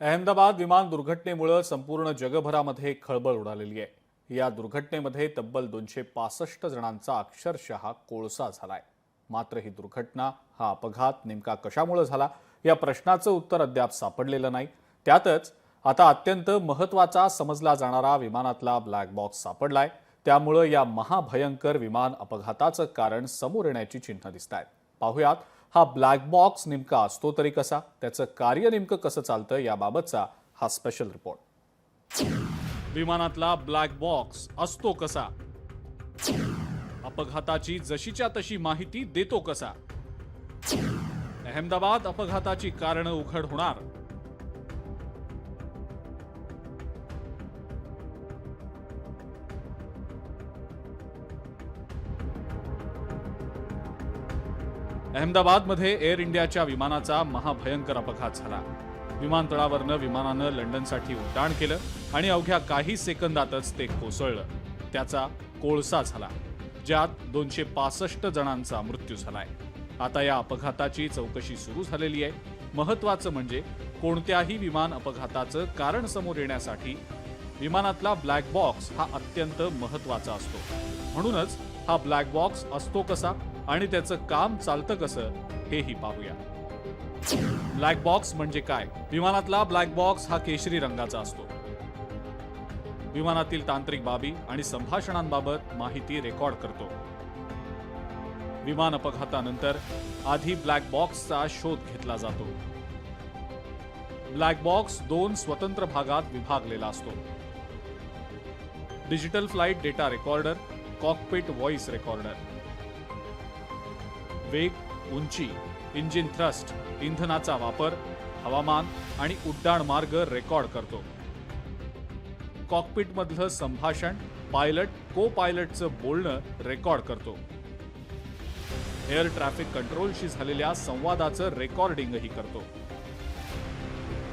अहमदाबाद विमान दुर्घटनेमुळे संपूर्ण जगभरामध्ये खळबळ उडालेली आहे. या दुर्घटनेमध्ये तब्बल दोनशे पासष्ट जणांचा अक्षरशः कोळसा झालाय. मात्र ही दुर्घटना हा अपघात नेमका कशामुळे झाला या प्रश्नाचं उत्तर अद्याप सापडलेलं नाही. त्यातच आता अत्यंत महत्त्वाचा समजला जाणारा विमानातला ब्लॅक बॉक्स सापडलाय. त्यामुळं या महाभयंकर विमान अपघाताचं कारण समोर येण्याची चिन्ह दिसत आहेत पाहुयात हा ब्लॅक बॉक्स नेमका असतो तरी कसा? त्याचं कार्य नेमकं कसं चालतं याबाबतचा हा स्पेशल रिपोर्ट विमानातला ब्लॅक बॉक्स असतो कसा? अपघाताची जशीच्या तशी माहिती देतो कसा? अहमदाबाद अपघाताची कारणं उघड होणार. अहमदाबादमध्ये एअर इंडियाच्या विमानाचा महाभयंकर अपघात झाला. विमानतळावरनं विमानानं लंडनसाठी उड्डाण केलं आणि अवघ्या काही सेकंदातच ते कोसळलं. त्याचा कोळसा झाला ज्यात दोनशे पासष्ट जणांचा मृत्यू झालाय. आता या अपघाताची चौकशी सुरू झालेली आहे. महत्वाचं म्हणजे कोणत्याही विमान अपघाताचं कारण समोर येण्यासाठी विमानातला ब्लॅक बॉक्स हा अत्यंत महत्त्वाचा असतो. म्हणूनच हा ब्लॅक बॉक्स असतो कसा? आणि त्याचं काम चालतं कसं हेही पाहूया. ब्लॅक बॉक्स म्हणजे काय? विमानातला ब्लॅक बॉक्स हा केशरी रंगाचा असतो. विमानातील तांत्रिक बाबी आणि संभाषणांबाबत माहिती रेकॉर्ड करतो. विमान अपघातानंतर आधी ब्लॅक बॉक्सचा शोध घेतला जातो. ब्लॅक बॉक्स दोन स्वतंत्र भागात विभागलेला असतो. Digital flight data recorder cockpit voice recorder वेग उंची इंजिन थ्रस्ट इंधनाचा वापर हवामान आणि उड्डाण मार्ग रेकॉर्ड करतो. कॉकपिटमधलं संभाषण पायलट को पायलटचं बोलणं रेकॉर्ड करतो. एअर ट्रॅफिक कंट्रोलशी झालेल्या संवादाचं रेकॉर्डिंगही करतो.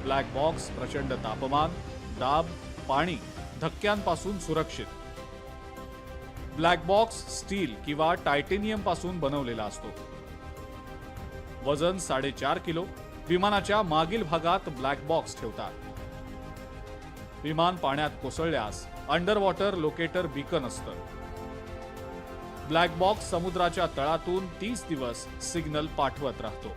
ब्लॅक बॉक्स प्रचंड तापमान दाब पाणी धक्क्यांपासून सुरक्षित. ब्लॅक बॉक्स स्टील किंवा टायटेनियमपासून बनवलेला असतो. वजन साडेचार किलो विमानाच्या मागील भागात ब्लॅक बॉक्स ठेवतात. विमान पाण्यात कोसळल्यास अंडर वॉटर लोकेटर बीकन असतं. ब्लॅक बॉक्स समुद्राच्या तळातून तीस दिवस सिग्नल पाठवत राहतो.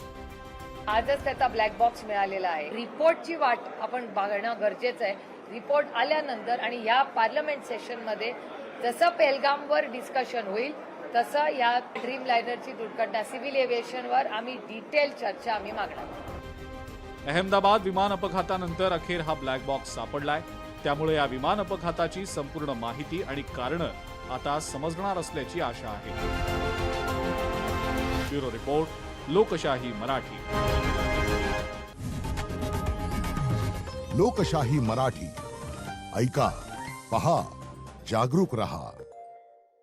आजच त्याचा ब्लॅक बॉक्स मिळालेला आहे. रिपोर्टची वाट आपण बघणं गरजेचं आहे. रिपोर्ट आल्यानंतर आणि या पार्लमेंट सेशनमध्ये जसं पेलगामवर डिस्कशन होईल तसं या ड्रीम लायनरची दुर्घटना सिव्हिल एव्हिएशनवर आम्ही डिटेल चर्चा आम्ही मागणार. अहमदाबाद विमान अपघातानंतर अखेर हा ब्लॅक बॉक्स सापडलाय. त्यामुळे या विमान अपघाताची संपूर्ण माहिती आणि कारणं आता समजणार असल्याची आशा आहे. ब्युरो रिपोर्ट लोकशाही मराठी. लोकशाही मराठी. ऐका पहा. जागरूक रहा।